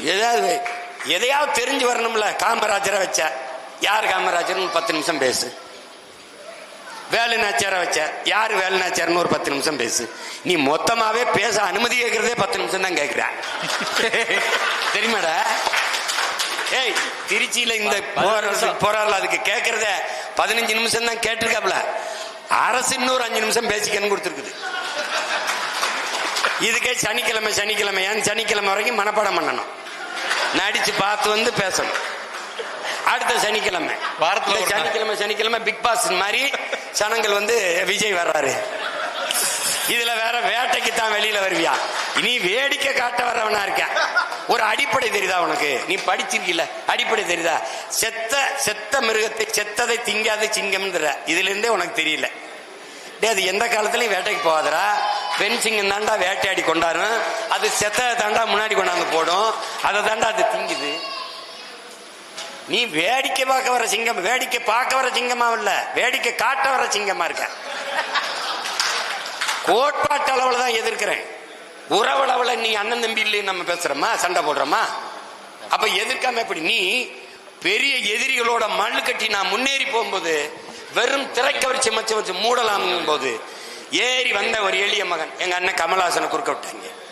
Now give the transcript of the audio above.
ஏதாவது எதையாவது தெரிஞ்சு வரணும்ல காமராஜரை வச்ச. யார் காமராஜர்னு பத்து நிமிஷம் பேசு. வேலுநாச்சியாரை வச்ச. யார் வேலுநாச்சியார்னு ஒரு பத்து நிமிஷம் பேசு. நீ மொத்தமாவே பேச அனுமதி கேட்கறதே பத்து நிமிஷம் தான் கேட்கிற தெரியுமாடா? ஏய் திருச்சியில இந்த போராடல அதுக்கு கேட்கறத பதினஞ்சு நிமிஷம் தான் கேட்டிருக்காப்ல அரசு இன்னொரு அஞ்சு நிமிஷம் பேசிக்கன்னு கொடுத்துருக்குது. இதுக்கே சனிக்கிழமை சனிக்கிழமை ஏன் சனிக்கிழமை வரைக்கும் மனப்பாடம் பண்ணணும். நடிச்சு பார்த்து வந்து பேசணும். அடுத்த சனிக்கிழமை. வாரத்துல. சனிக்கிழமை சனிக்கிழமை பிக் பாஸ் மாதிரி சனங்கள் வந்து விஜய் வர்றாரு. இதுல வேற வேட்டைக்கு தான் வெளியில வருவியா? நீ வேடிக்கை காட்ட வரவனா இருக்க ஒரு அடிப்படை தெரியுதா உனக்கு? நீ படிச்சிருக்கீல அடிப்படை தெரியுதா? செத்த செத்த மிருகத்தை செத்ததை திங்காத சிங்கம்ன்ற. இதுல இருந்தே உனக்கு தெரியல. டேய் அது எந்த காலத்துலயும் வேட்டைக்கு போகாதடா. பெண் சிங்கம் தாண்டா வேட்டையாடி கொண்டாடும் அது செத்த தாண்டா முன்னாடி கொண்டாந்து போடும். அதை தாண்டா அது திங்குது. நீ வேடிக்கை பார்க்க வர சிங்கம் வேடிக்கை பார்க்க வர சிங்கமா இல்ல. வேடிக்கை காட்ட வர சிங்கமா இருக்க. கோட்பாட்டு அளவுல தான் எதிர்க்கிறேன். உறவளவில் நீ அண்ணன் தம்பி இல்லைன்னு நம்ம பேசுறோமா? சண்டை போடுறோமா? அப்ப எதிர்க்காம எப்படி? நீ பெரிய எதிரிகளோட மண்ணு கட்டி நான் முன்னேறி போகும்போது வெறும் திரைக்கவர்ச்சி மச்சம் வச்சு மூடலாம் போது ஏறி வந்த ஒரு எளிய மகன். எங்க அண்ணன் கமலஹாசனை குறுக்க விட்டாங்க.